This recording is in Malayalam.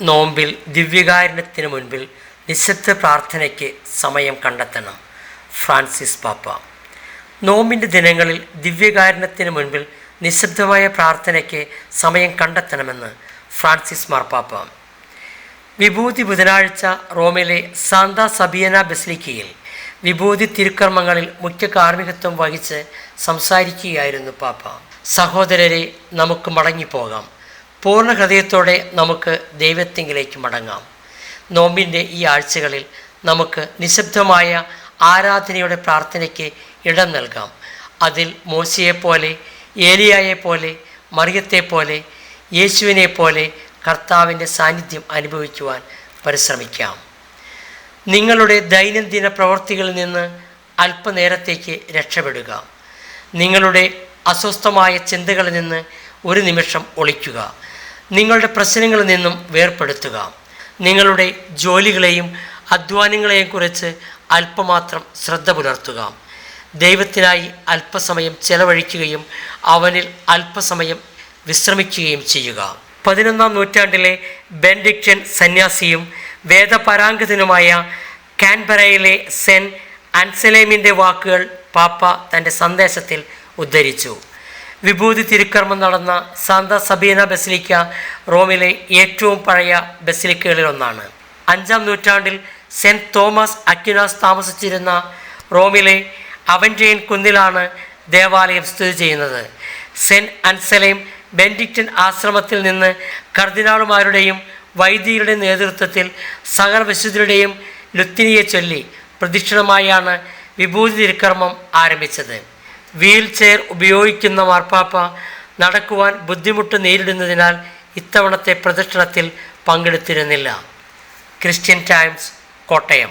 നോമ്പിൽ ദിവ്യകാരുണ്യത്തിന് മുൻപിൽ നിശബ്ദ പ്രാർത്ഥനയ്ക്ക് സമയം കണ്ടെത്തണം. ഫ്രാൻസിസ് പാപ്പ. നോമ്പിന്റെ ദിനങ്ങളിൽ ദിവ്യകാരുണ്യത്തിന് മുൻപിൽ നിശബ്ദമായ പ്രാർത്ഥനയ്ക്ക് സമയം കണ്ടെത്തണമെന്ന് ഫ്രാൻസിസ് മാർപ്പാപ്പ വിഭൂതി ബുധനാഴ്ച റോമിലെ സാന്ത സബിയന ബസ്ലിക്കയിൽ വിഭൂതി തിരുക്കർമ്മങ്ങളിൽ മുഖ്യ കാർമ്മികത്വം വഹിച്ച് സംസാരിക്കുകയായിരുന്നു പാപ്പ. സഹോദരരെ നമുക്ക് മടങ്ങിപ്പോകാം. പൂർണ ഹൃദയത്തോടെ നമുക്ക് ദൈവത്തിങ്കിലേക്ക് മടങ്ങാം. നോമ്പിന്റെ ഈ ആഴ്ചകളിൽ നമുക്ക് നിശബ്ദമായ ആരാധനയുടെ പ്രാർത്ഥനയ്ക്ക് ഇടം നൽകാം. അതിൽ മോശയെപ്പോലെ ഏലിയായെപ്പോലെ മറിയത്തെപ്പോലെ യേശുവിനെ പോലെ കർത്താവിന്റെ സാന്നിധ്യം അനുഭവിക്കുവാൻ പരിശ്രമിക്കാം. നിങ്ങളുടെ ദൈനംദിന പ്രവൃത്തികളിൽ നിന്ന് അല്പനേരത്തേക്ക് രക്ഷപ്പെടുക. നിങ്ങളുടെ അസ്വസ്ഥമായ ചിന്തകളിൽ നിന്ന് ഒരു നിമിഷം ഒളിക്കുക. നിങ്ങളുടെ പ്രശ്നങ്ങളിൽ നിന്നും വേർപ്പെടുത്തുക. നിങ്ങളുടെ ജോലികളെയും അധ്വാനങ്ങളെയും കുറിച്ച് അല്പമാത്രം ശ്രദ്ധ പുലർത്തുക. ദൈവത്തിനായി അല്പസമയം ചെലവഴിക്കുകയും അവനിൽ അല്പസമയം വിശ്രമിക്കുകയും ചെയ്യുക. പതിനൊന്നാം നൂറ്റാണ്ടിലെ ബെൻഡിക്ഷൻ സന്യാസിയും വേദപരാംഗതനുമായ കാൻബറയിലെ സെൻ അൻസലേമിന്റെ വാക്കുകൾ പാപ്പ തന്റെ സന്ദേശത്തിൽ ഉദ്ധരിച്ചു. വിഭൂതി തിരുക്കർമ്മം നടന്ന സാന്ത സബീന ബസിലിക്ക റോമിലെ ഏറ്റവും പഴയ ബസിലിക്കകളിൽ ഒന്നാണ് അഞ്ചാം നൂറ്റാണ്ടിൽ സെന്റ് തോമസ് അക്യുനാസ് താമസിച്ചിരുന്ന റോമിലെ അവന്റേൻ കുന്നിലാണ് ദേവാലയം സ്ഥിതി ചെയ്യുന്നത്. സെന്റ് അൻസലേം ബെൻഡിക്റ്റൻ ആശ്രമത്തിൽ നിന്ന് കർദിനാളുമാരുടെയും വൈദികരുടെ നേതൃത്വത്തിൽ സകല വിശുദ്ധരുടെയും ലുത്തിനിയെ ചൊല്ലി പ്രദക്ഷിണമായാണ് വിഭൂതി തിരുക്കർമ്മം ആരംഭിച്ചത്. വീൽ ചെയർ ഉപയോഗിക്കുന്ന മാർപ്പാപ്പ നടക്കുവാൻ ബുദ്ധിമുട്ട് നേരിടുന്നതിനാൽ ഇത്തവണത്തെ പ്രദക്ഷിണത്തിൽ പങ്കെടുത്തിരുന്നില്ല. Christian Times Kottayam.